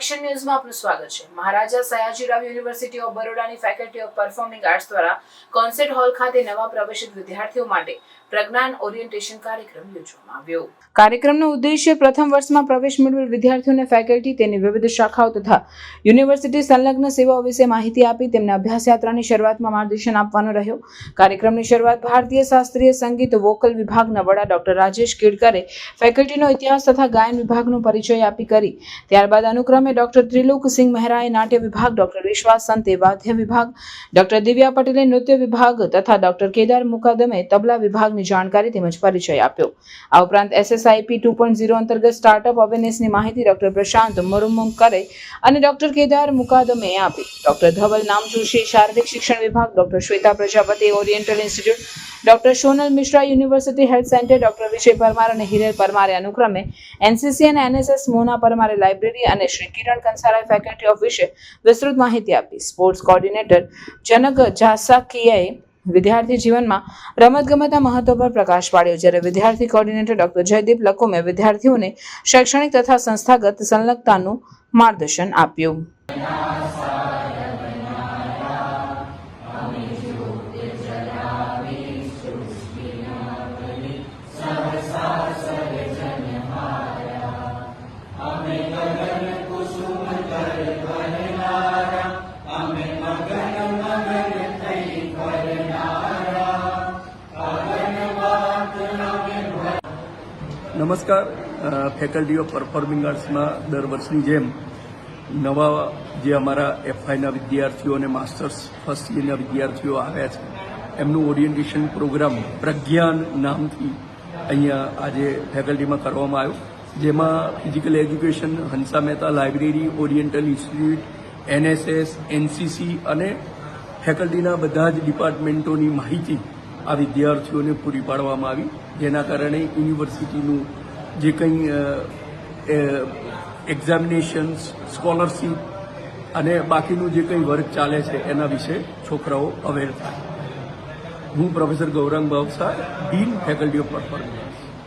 Action ન્યૂઝમાં આપનું સ્વાગત છે. મહારાજા સયાજીરાવ યુનિવર્સિટી ઓફ બરોડાની ફેકલ્ટી ઓફ પરફોર્મિંગ આર્ટ્સ દ્વારા કોન્સર્ટ હોલ ખાતે નવા પ્રવેશિત વિદ્યાર્થીઓ માટે પ્રજ્ઞાન ઓરિએન્ટેશન કાર્યક્રમ યોજવામાં આવ્યો. કાર્યક્રમનો ઉદ્દેશ્ય પ્રથમ વર્ષમાં પ્રવેશ મેળવેલ વિદ્યાર્થીઓને ફેકલ્ટી તેની વિવિધ શાખાઓ તથા યુનિવર્સિટી સંલગ્ન સેવાઓ વિશે માહિતી આપી તેમને અભ્યાસ યાત્રાની શરૂઆતમાં માર્ગદર્શન આપવાનો રહ્યો. કાર્યક્રમની શરૂઆત ભારતીય શાસ્ત્રીય સંગીત વોકલ વિભાગના વડા ડોક્ટર રાજેશ કેડકરે ફેકલ્ટીનો ઇતિહાસ તથા ગાયન વિભાગનો પરિચય આપી કરી. ત્યારબાદ અનુક્રમે ડોક્ટર ત્રિલોકસિંહ મહેરાએ નાટ્ય વિભાગ, ડોક્ટર વિશ્વાસ સંતે વાદ્ય વિભાગ, ડોક્ટર દિવ્યા પટેલે નૃત્ય વિભાગ તથા ડોક્ટર કેદાર મુકાદમે તબલા વિભાગની જાણકારી તેમજ પરિચય આપ્યો. આ ઉપરાંત એસએસઆઈપી ટુ પોઈન્ટ ઝીરો અંતર્ગત સ્ટાર્ટઅપ અવેરનેસની માહિતી ડોક્ટર પ્રશાંત મુરુમુંકરે અને ડોક્ટર કેદાર મુકાદમે આપી. ડોક્ટર ધવલ નામજોશી શારીરિક શિક્ષણ વિભાગ, doctor Shweta Prajapati oriental institute doctor Sonal Mishra university health centre, doctor Vijay Parmar અને હિરેલ પરમારે અનુક્રમે એનસીસી અને એનએસએસ મોના પરમારે લાઇબ્રેરી અને શ્રી કિરણ કંસારા ફેકલ્ટી ઓફ વિશે વિસ્તૃત માહિતી આપી. સ્પોર્ટ્સ કોર્ડિનેટર જનક જાસાકીયાએ વિદ્યાર્થી જીવનમાં રમતગમતના મહત્વ પર પ્રકાશ પાડ્યો. જ્યારે વિદ્યાર્થી કોર્ડિનેટર ડોક્ટર જયદીપ લકુમે વિદ્યાર્થીઓને શૈક્ષણિક તથા સંસ્થાગત સંલગ્નતાનું માર્ગદર્શન આપ્યું. નમસ્કાર. ફેકલ્ટી ઓફ પરફોર્મિંગ આર્ટ્સમાં દર વર્ષની જેમ નવા જે અમારા એફઆઈના વિદ્યાર્થીઓ અને માસ્ટર્સ ફર્સ્ટ યરના વિદ્યાર્થીઓ આવ્યા છે, એમનું ઓરિએન્ટેશન પ્રોગ્રામ પ્રજ્ઞાન નામથી અહીંયા આજે ફેકલ્ટીમાં કરવામાં આવ્યો. જેમાં physical education Hansa Mehta library oriental institute NSS NCC અને ફેકલ્ટીના બધા જ ડિપાર્ટમેન્ટોની માહિતી આ વિદ્યાર્થીઓને પૂરી પાડવામાં આવી. જેના કારણે યુનિવર્સિટીનું જે કંઈ એક્ઝામિનેશન્સ સ્કોલરશીપ અને બાકીનું જે કંઈ વર્ક ચાલે છે એના વિશે છોકરાઓ અવેર થાય. હું professor Gaurang Bavsa dean faculty of performing